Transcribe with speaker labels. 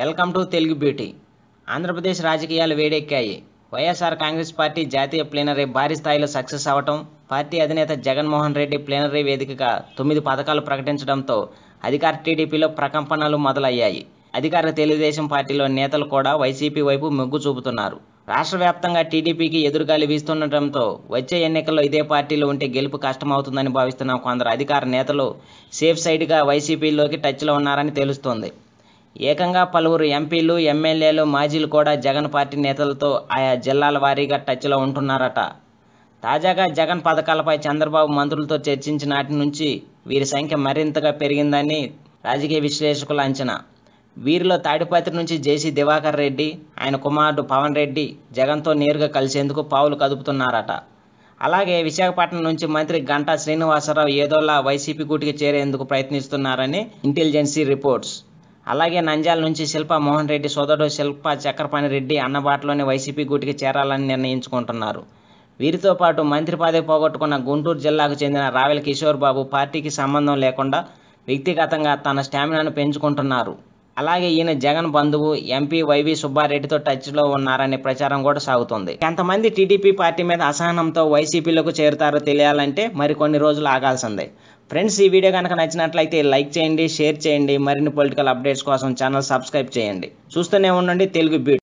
Speaker 1: Welcome to Telugu beauty. Andhra Pradesh రాజకీయాలు వేడెక్కాయి. YSR Congress party జాతీయ ప్లీనరీ భారీ స్థాయిలో సక్సెస్ అవటం పార్టీ అధినేత జగన్మోహన్ రెడ్డి ప్లీనరీ వేదికగా తొమ్మిది పథకాలు ప్రకటించడంతో అధికార టీడీపీలో ప్రకంపనలు మొదలయ్యాయి. అధికార తెలుగుదేశం పార్టీలో నేతలు కూడా వైసీపీ వైపు మొగ్గు చూపుతున్నారు. రాష్ట్ర వ్యాప్తంగా టీడీపీకి ఎదురుగాలి వీస్తుండటంతో వచ్చే ఎన్నికల్లో ఇదే పార్టీలో ఉంటే గెలుపు కష్టమవుతుందని భావిస్తున్న కొందరు అధికార నేతలు సేఫ్ సైడ్గా వైసీపీలోకి టచ్లో ఉన్నారని తెలుస్తోంది. ఏకంగా పలువురు ఎంపీలు ఎమ్మెల్యేలు మాజీలు కూడా జగన్ పార్టీ నేతలతో ఆయా జిల్లాల వారీగా టచ్లో ఉంటున్నారట. తాజాగా జగన్ పథకాలపై చంద్రబాబు మంత్రులతో చర్చించిన నాటి నుంచి వీరి సంఖ్య మరింతగా పెరిగిందని రాజకీయ విశ్లేషకుల అంచనా. వీరిలో తాడిపత్రి నుంచి జేసీ దివాకర్ రెడ్డి ఆయన కుమారుడు పవన్ రెడ్డి జగన్తో నేరుగా కలిసేందుకు పావులు కదుపుతున్నారట. అలాగే విశాఖపట్నం నుంచి మంత్రి గంటా శ్రీనివాసరావు ఏదోలా వైసీపీ గూటికి చేరేందుకు ప్రయత్నిస్తున్నారని ఇంటెలిజెన్సీ రిపోర్ట్స్. అలాగే నంజాల నుంచి శిల్ప మోహన్ రెడ్డి సోదరుడు శిల్ప చక్రపాణి రెడ్డి అన్నబాటలోని వైసీపీ గూటికి చేరాలని నిర్ణయించుకుంటున్నారు. వీరితో పాటు మంత్రి పదవి పోగొట్టుకున్న గుంటూరు జిల్లాకు చెందిన రావెల కిషోర్ బాబు పార్టీకి సంబంధం లేకుండా వ్యక్తిగతంగా తన స్టామినాను పెంచుకుంటున్నారు. అలాగే ఈయన జగన్ బంధువు ఎంపీ వైవి సుబ్బారెడ్డితో టచ్లో ఉన్నారనే ప్రచారం కూడా సాగుతుంది. ఎంతమంది టీడీపీ పార్టీ మీద అసహనంతో వైసీపీలోకి చేరుతారో తెలియాలంటే మరికొన్ని రోజులు ఆగాల్సిందే. ఫ్రెండ్స్ ఈ వీడియో కనుక నచ్చినట్లయితే లైక్ చేయండి షేర్ చేయండి. మరిన్ని పొలిటికల్ అప్డేట్స్ కోసం ఛానల్ సబ్స్క్రైబ్ చేయండి. చూస్తూనే ఉండండి. తెలుగు బ్యూటీ.